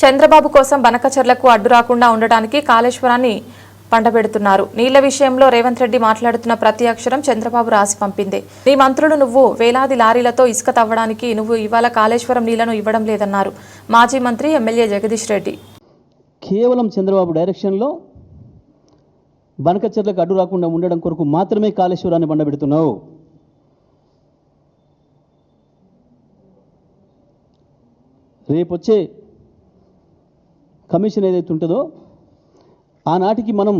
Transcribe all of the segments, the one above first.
చంద్రబాబు కోసం బనకచర్లకు అడ్డు రాకుండా ఉండటానికి కాళేశ్వరాన్ని పండబెడుతున్నారు. నీళ్ళ విషయంలో రేవంత్ రెడ్డి మాట్లాడుతున్న ప్రతి అక్షరం చంద్రబాబు రాసి పంపిందే. నీ మంత్రులు నువ్వు వేలాది లారీలతో ఇసుక తవ్వడానికి నువ్వు ఇవాళ కాళేశ్వరం నీళ్ళను ఇవ్వడం లేదన్నారు. మాజీ మంత్రి ఎమ్మెల్యే జగదీష్ రెడ్డి. కేవలం చంద్రబాబు డైరెక్షన్లో బనకచర్లకు అడ్డు రాకుండా ఉండడం కొరకు మాత్రమే కాళేశ్వరాన్ని పండబెడుతున్నావు. రేపొచ్చే కమిషన్ ఏదైతే ఉంటుందో ఆనాటికి మనం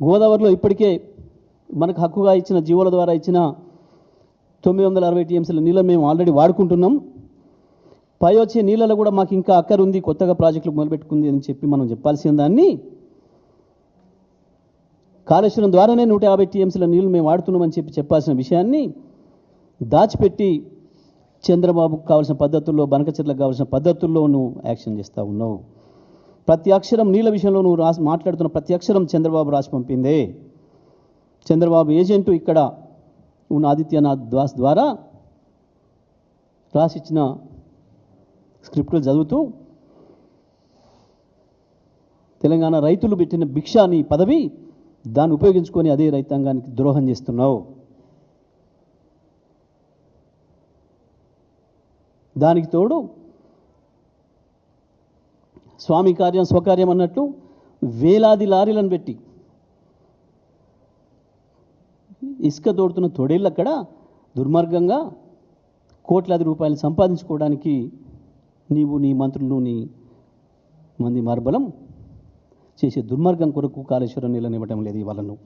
గోదావరిలో ఇప్పటికే మనకు హక్కుగా ఇచ్చిన జీవోల ద్వారా ఇచ్చిన తొమ్మిది వందల అరవై టీఎంసీల నీళ్ళ మేము ఆల్రెడీ వాడుకుంటున్నాం. పై వచ్చే నీళ్ళలో కూడా మాకు ఇంకా అక్కర ఉంది కొత్తగా ప్రాజెక్టులు మొదలుపెట్టుకుంది అని చెప్పి మనం చెప్పాల్సిన దాన్ని కాళేశ్వరం ద్వారానే నూట యాభై టీఎంసీల నీళ్ళు మేము వాడుతున్నామని చెప్పి చెప్పాల్సిన విషయాన్ని దాచిపెట్టి చంద్రబాబుకు కావాల్సిన పద్ధతుల్లో బనకచెట్లకు కావాల్సిన పద్ధతుల్లో నువ్వు యాక్షన్ చేస్తూ ఉన్నావు. ప్రతి అక్షరం నీళ్ళ విషయంలో నువ్వు రాసి మాట్లాడుతున్న ప్రతి అక్షరం చంద్రబాబు రాసి పంపిందే. చంద్రబాబు ఏజెంటు ఇక్కడ ఉన్న ఆదిత్యనాథ్ దాస్ ద్వారా రాసిచ్చిన స్క్రిప్టులు చదువుతూ తెలంగాణ రైతులు పెట్టిన భిక్ష అని పదవి దాన్ని ఉపయోగించుకొని అదే రైతాంగానికి ద్రోహం చేస్తున్నావు. దానికి తోడు స్వామి కార్యం స్వకార్యం అన్నట్టు వేలాది లారీలను పెట్టి ఇసుక తోడుతున్న తొడేళ్ళు అక్కడ దుర్మార్గంగా కోట్లాది రూపాయలు సంపాదించుకోవడానికి నీవు నీ మంత్రులు నీ మంది మార్బలం చేసే దుర్మార్గం కొరకు కాళేశ్వరం నీళ్ళని ఇవ్వటం లేదు ఇవాళ నువ్వు.